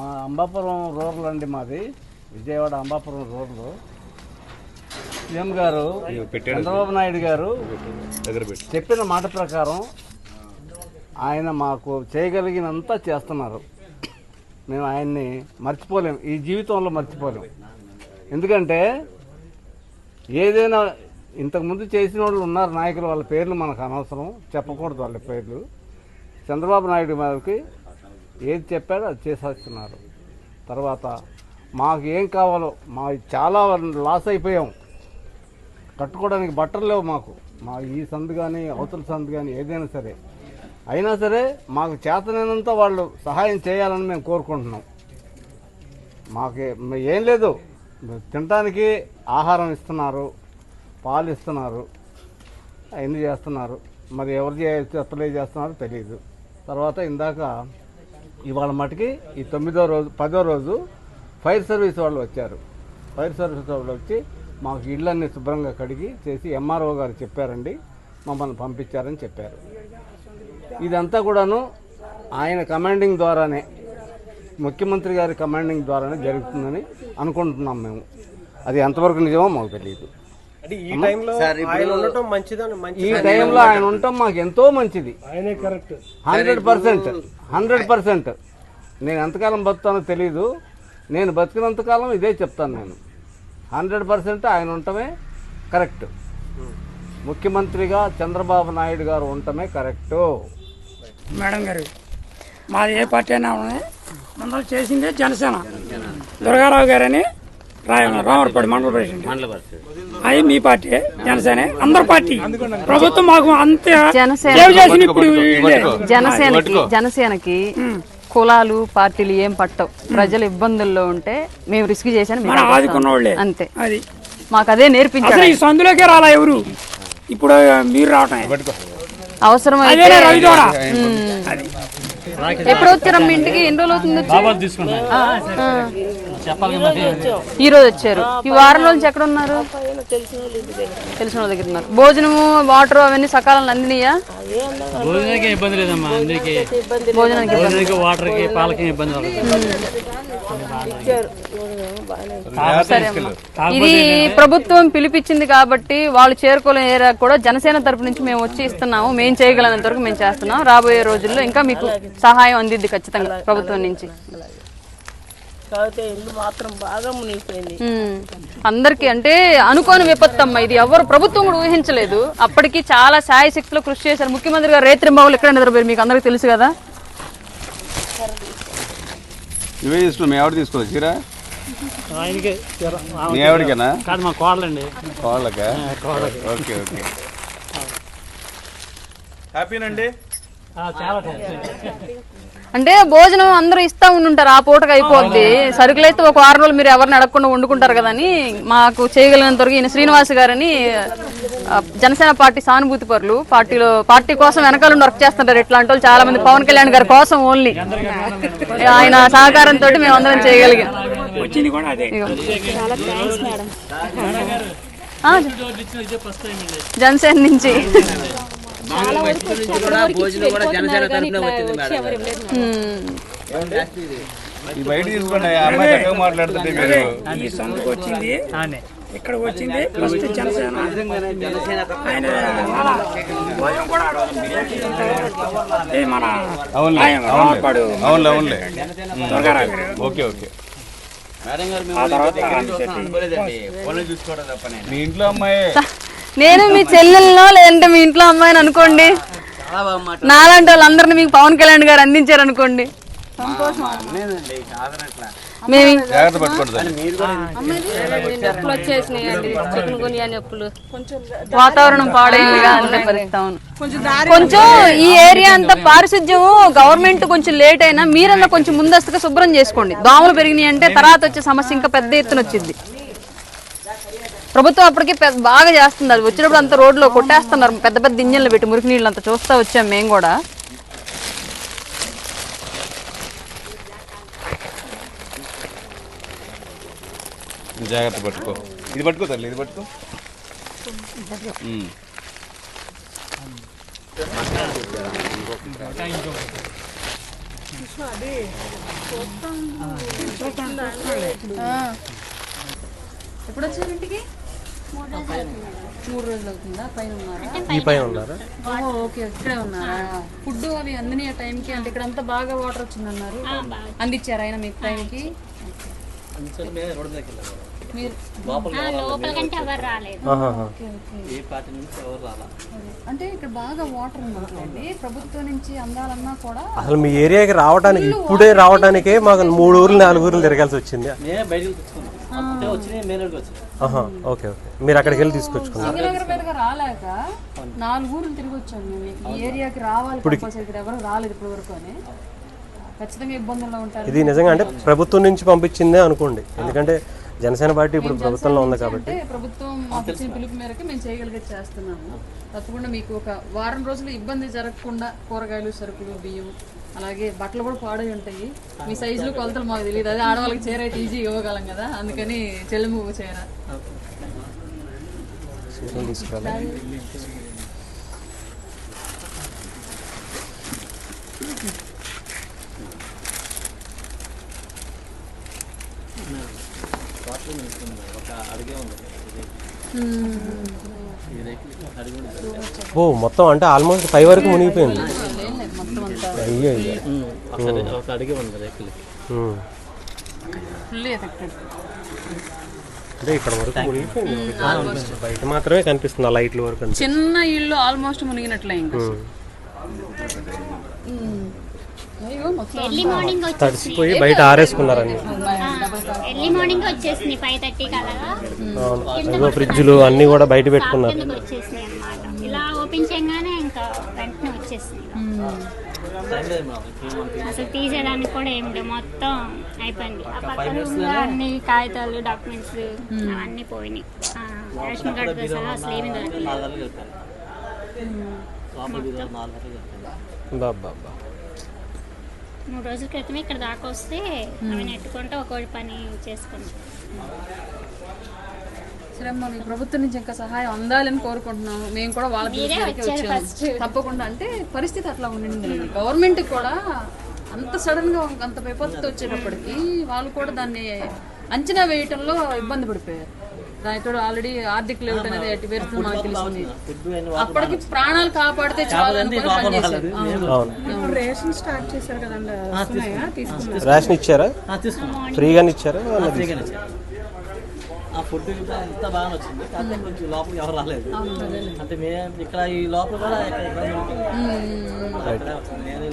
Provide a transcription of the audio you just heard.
మా అంబాపురం రూరల్ అండి మాది. విజయవాడ అంబాపురం రూరల్. సీఎం గారు చంద్రబాబు నాయుడు గారు చెప్పిన మాట ప్రకారం ఆయన మాకు చేయగలిగినంత చేస్తున్నారు. మేము ఆయన్ని మర్చిపోలేం. ఈ జీవితంలో మర్చిపోలేం. ఎందుకంటే ఏదైనా ఇంతకుముందు చేసిన వాళ్ళు ఉన్నారు నాయకులు వాళ్ళ పేర్లు మనకు అనవసరం. చెప్పకూడదు వాళ్ళ పేర్లు. చంద్రబాబు నాయుడు గారికి ఏది చెప్పాడో అది చేసేస్తున్నారు. తర్వాత మాకు ఏం కావాలో మా చాలా లాస్ అయిపోయాం. కట్టుకోవడానికి బట్టలు లేవు మాకు. మా ఈ సందు కానీ అవతల సందు కానీ ఏదైనా సరే. అయినా సరే మాకు చేతనైనంత వాళ్ళు సహాయం చేయాలని మేము కోరుకుంటున్నాం. మాకు ఏం లేదు. తినడానికి ఆహారం ఇస్తున్నారు పాలు ఇస్తున్నారు అన్నీ చేస్తున్నారు. మరి ఎవరు చేస్తలే చేస్తున్నారో తెలియదు తర్వాత ఇందాక ఇవాళ మటుకి ఈ తొమ్మిదో రోజు పదో రోజు ఫైర్ సర్వీస్ వాళ్ళు వచ్చారు. ఫైర్ సర్వీస్ వాళ్ళు వచ్చి మాకు ఇళ్ళన్నీ శుభ్రంగా కడిగి చేసి ఎంఆర్ఓ గారు చెప్పారండి. మమ్మల్ని పంపించారని చెప్పారు. ఇదంతా కూడాను ఆయన కమాండింగ్ ద్వారానే ముఖ్యమంత్రి గారి కమాండింగ్ ద్వారానే జరుగుతుందని అనుకుంటున్నాం మేము. అది ఎంతవరకు నిజమో మాకు తెలియదు. అంటే ఈ టైంలో ఆయన ఉండటం మంచిదని మంచి ఈ టైంలో ఆయన ఉండటం మాకు ఎంతో మంచిది. ఆయనే correct. Hundred percent. Hundred percent. నేను ఎంతకాలం బతుకుతానో తెలీదు. నేను బతికినంతకాలం ఇదే చెప్తాను నేను. హండ్రెడ్ పర్సెంట్ ఆయన ఉండటమే కరెక్ట్. ముఖ్యమంత్రిగా చంద్రబాబు నాయుడు గారు ఉండటమే కరెక్టు. మేడం గారు మాది ఏ పార్టీ అయినా ఉన్నాయి ముందర చేసిందే జనసేన. దుర్గారావు గారని రామరపాడు మండల ప్రెసిడెంట్. అది మీ పార్టీ జనసేన అందరు పార్టీ. ప్రభుత్వం మాకు అంతే జనసేన ఇప్పుడు. జనసేనకి జనసేనకి కులాలు పార్టీలు ఏం పట్టవు. ప్రజలు ఇబ్బందుల్లో ఉంటే మేము రిస్క్ చేశాను మన ఆదుకున్న వాళ్ళే. అంతే. అది. మాకు అదే నేర్పించారు. అసలు ఈ సందులోకే రాలా ఎవరు? ఇప్పుడు మీరు రావటం అవసరం అదే అయితే రవి ద్వారా. అది. ఎప్పుడు వచ్చారమ్మ ఇంటికి? ఎన్ని రోజులు అవుతుంది. ఈ రోజు వచ్చారు. ఈ వారం రోజు ఎక్కడ ఉన్నారు తెలిసిన వాళ్ళ దగ్గర. ఉన్నారు. భోజనము వాటర్ అవన్నీ సకాలంలో అందినయా? భోజనానికి ఇబ్బంది లేదమ్మా అందరికి. భోజనానికి భోజనానికి వాటర్కి పాలకి ఇబ్బంది. ఇది ప్రభుత్వం పిలిపించింది కాబట్టి వాళ్ళు చేరుకోలేని ఏరియా కూడా జనసేన తరపు నుంచి మేము వచ్చి ఇస్తున్నాము. మేము చేయగలనంత వరకు మేము చేస్తున్నాం. రాబోయే రోజుల్లో ఇంకా మీకు సహాయం అందిద్ది ఖచ్చితంగా ప్రభుత్వం నుంచి. కాకపోతే ఇల్లు మాత్రం బాగా మునిగిపోయింది. అందరికీ అంటే అనుకోని విపత్తు అమ్మ ఇది. ఎవరు ప్రభుత్వం కూడా ఊహించలేదు. అప్పటికి చాలా శాయశక్తిలో కృషి చేశారు. ముఖ్యమంత్రి గారు రేత్రింబావులు ఎక్కడ నిద్రపోయారు? మీకు అందరికీ తెలుసు కదా? నువ్వే తీసుకున్నావు. తీసుకోవాలి చీర? ఆయనకి కాదు మా ఓకే ఓకే. హ్యాపీనండి. అంటే భోజనం అందరూ ఇస్తా ఉండుంటారు ఆ పూటకి అయిపోద్ది. సరుకులైతే ఒక వారం రోజులు మీరు ఎవరిని అడగకుండా వండుకుంటారు కదా అని మాకు చేయగలిగినంత వరకు ఈయన శ్రీనివాస్ గారని జనసేన పార్టీ సానుభూతి పరులు. పార్టీలో పార్టీ కోసం వెనకాల వర్క్ చేస్తుంటారు ఇట్లాంటి వాళ్ళు చాలా మంది. పవన్ కళ్యాణ్ గారి కోసం ఓన్లీ ఆయన సహకారంతో మేము అందరం చేయగలిగాం. వచ్చింది కూడా అదే. ఆ, జనసేన నుంచి. ఈ బయట తీసుకోండి ఆ అమ్మాయి చక్కగా మాట్లాడుతుంటే మీరు. ఈ సందుకు వచ్చింది. ఆనే. ఇక్కడ వచ్చింది. ఫస్ట్ జనసేన. ఆయన కూడా మన గారు. Okay okay. మీ ఇంట్లో అమ్మాయి. నేను మీ చెల్లెల్లో లేదంటే మీ ఇంట్లో అమ్మాయిని అనుకోండి. నాలాంటి వాళ్ళందరినీ మీకు పవన్ కళ్యాణ్ గారు అందించారు అనుకోండి. వాతావరణం పాడైందిగా అవును. కొంచెం ఈ ఏరియా అంతా పారిశుద్ధ్యం గవర్నమెంట్ కొంచెం లేట్ అయినా మీరన్నా కొంచెం ముందస్తుగా శుభ్రం చేసుకోండి. దోమలు పెరిగినాయి అంటే తర్వాత వచ్చే సమస్య ఇంకా పెద్ద ఎత్తున వచ్చింది ప్రభుత్వం అప్పటికి పెద్ద- బాగా చేస్తుంది. అది వచ్చినప్పుడు అంత రోడ్లో కొట్టేస్తున్నారు. పెద్ద పెద్ద ఇంజన్లు పెట్టి మురికి నీళ్ళు అంతా చూస్తా వచ్చాం మేము కూడా. జాగ్రత్త పట్టుకో. ఇది పట్టుకో తల్లి ఇది పట్టుకో. ఎప్పుడు వచ్చారు ఇంటికి? మూడు రోజులు అవుతుందా? పైన ఉన్నారా? ఈ పైన ఉన్నారా? ఓహో, ఓకే ఇక్కడే ఉన్నారా? ఫుడ్ అవి అందని ఆ టైంకి అంటే ఇక్కడ అంతా బాగా వాటర్ వచ్చిందన్నారు. అందించారు ఆయన మీకు టైంకి? మీరు లోపల కంటే ఎవరు రాలేదు. ఆహాహా. Okay okay. ఏ పార్టీ నుంచి ఎవరు రాలా? అంటే ఇక్కడ బాగా వాటర్ ఉందండి ప్రభుత్వం నుంచి అందాలన్నా కూడా అసలు మీ ఏరియాకి రావడానికి ఇప్పుడే రావడానికే మాకు మూడు ఊర్లు నాలుగు ఊర్లు తిరగాల్సి వచ్చింది. మేమే బయటకు తెచ్చుకున్నాం. అంటే వచ్చినాయి మెయిన్ రోడ్కి వచ్చినాయి. ఆహా ఓకే ఓకే. మీరు అక్కడికి వెళ్ళి తీసుకొచ్చుకున్నారు సింగనగర్ మీదగా రాలేక నాలుగు ఊర్లు తిరిగి వచ్చాను మేము. ఈ ఏరియాకి రావాలి కంపల్సరీ ఇక్కడ ఎవరు రాలేదు ఇప్పటి వరకు అని. ఖచ్చితంగా ఇబ్బందుల్లో ఉంటారు. ఇది నిజంగా అంటే ప్రభుత్వం నుంచి పంపించిందే అనుకోండి. ఎందుకంటే జనసేన పార్టీ ఇప్పుడు ప్రభుత్వంలో ఉంది కాబట్టి. ప్రభుత్వం ఇచ్చిన పిలుపు మేరకు మేము చేయగలిగే చేస్తున్నాము. తప్పకుండా మీకు ఒక వారం రోజులు ఇబ్బంది జరగకుండా కూరగాయలు సరుకులు బియ్యం అలాగే బట్టలు కూడా పాడై ఉంటాయి. మీ సైజులు కొలతలు మాకు తెలియదు. అదే ఆడవాళ్ళకి చీర ఈజీ ఇవ్వగలం కదా. అందుకని చెల్లిము చీర. సీట్లు తీసుకురాలి ఒక అడిగే ఉంది ఇది అడిగి ఉంది ఓ మొత్తం అంటే ఆల్మోస్ట్ ఫైవ్ వరకు మునిగిపోయింది. మొత్తం అంతా అయ్యో ఒక అడిగే ఉంది అంటే ఇక్కడ వరకు మునిగిపోయింది బయట మాత్రమే కనిపిస్తుంది ఆ లైట్ల వరకు అంతే. చిన్న ఇల్లు ఆల్మోస్ట్ మునిగినట్లే ఇంకా. అయ్యో మొత్తం ఎర్లీ మార్నింగ్ వచ్చేసి తడిసిపోయి బయట ఆరేసుకున్నారని ఎర్లీ మార్నింగ్ వచ్చేసింది ఫైవ్ అవును. అదిగో ఫ్రిడ్జ్లు అన్నీ కూడా బయట పెట్టుకున్నారు. వచ్చేసినాయి అన్నమాట. ఇలా ఓపెన్ చేయగానే ఇంకా వెంటనే వచ్చేసింది. అసలు తీసేయడానికి కూడా ఏం లేదు. మొత్తం అయిపోయింది. ఆ పక్కన ఉన్న అన్ని కాగితాలు డాక్యుమెంట్స్ అవన్నీ పోయినాయి. ఆ, రేషన్ కార్డు సహా అసలు ఏమీ దొరకలేదు. మూడు రోజుల క్రితమే ఇక్కడ దాకా వస్తే అవి నెట్టుకుంటూ ఒక్కొక్క పని చేసుకుంటాం సరే ప్రభుత్వం నుంచి ఇంకా సహాయం అందాలని కోరుకుంటున్నాము. మేము కూడా వాళ్ళ మీరే పిలుపు మేరకే వచ్చారు వచ్చాము. తప్పకుండా అంటే పరిస్థితి అట్లా ఉండింది. గవర్నమెంట్ కూడా అంత సడన్గా అంత విపత్తు వచ్చేటప్పటికి వాళ్ళు కూడా దాన్ని అంచనా వేయటంలో ఇబ్బంది పడిపోయారు. దానితో ఆల్రెడీ ఆర్థిక లేవుట్ అనేది ఎట్టి పేరుతో మాకు అన్ని అప్పటికి ప్రాణాలు కాపాడితే చాలు రేషన్ స్టార్ట్ చేశారు కదండి. వస్తున్నాయా? తీసుకున్నారు? రేషన్ ఇచ్చారా? తీసుకున్నాం. ఫ్రీగానే ఇచ్చారా? అన్నది ఫ్రీగానే ఇచ్చారు. ఆ ఫుడ్ కూడా ఎంత బాగా వచ్చింది. కాకపోతే కొంచెం లోపలికి ఎవరు రాలేదు. అంటే మేము ఇక్కడ ఈ లోపల కూడా ఇక్కడ ఇబ్బంది ఉంటుంది? అక్కడే వచ్చింది. నేనే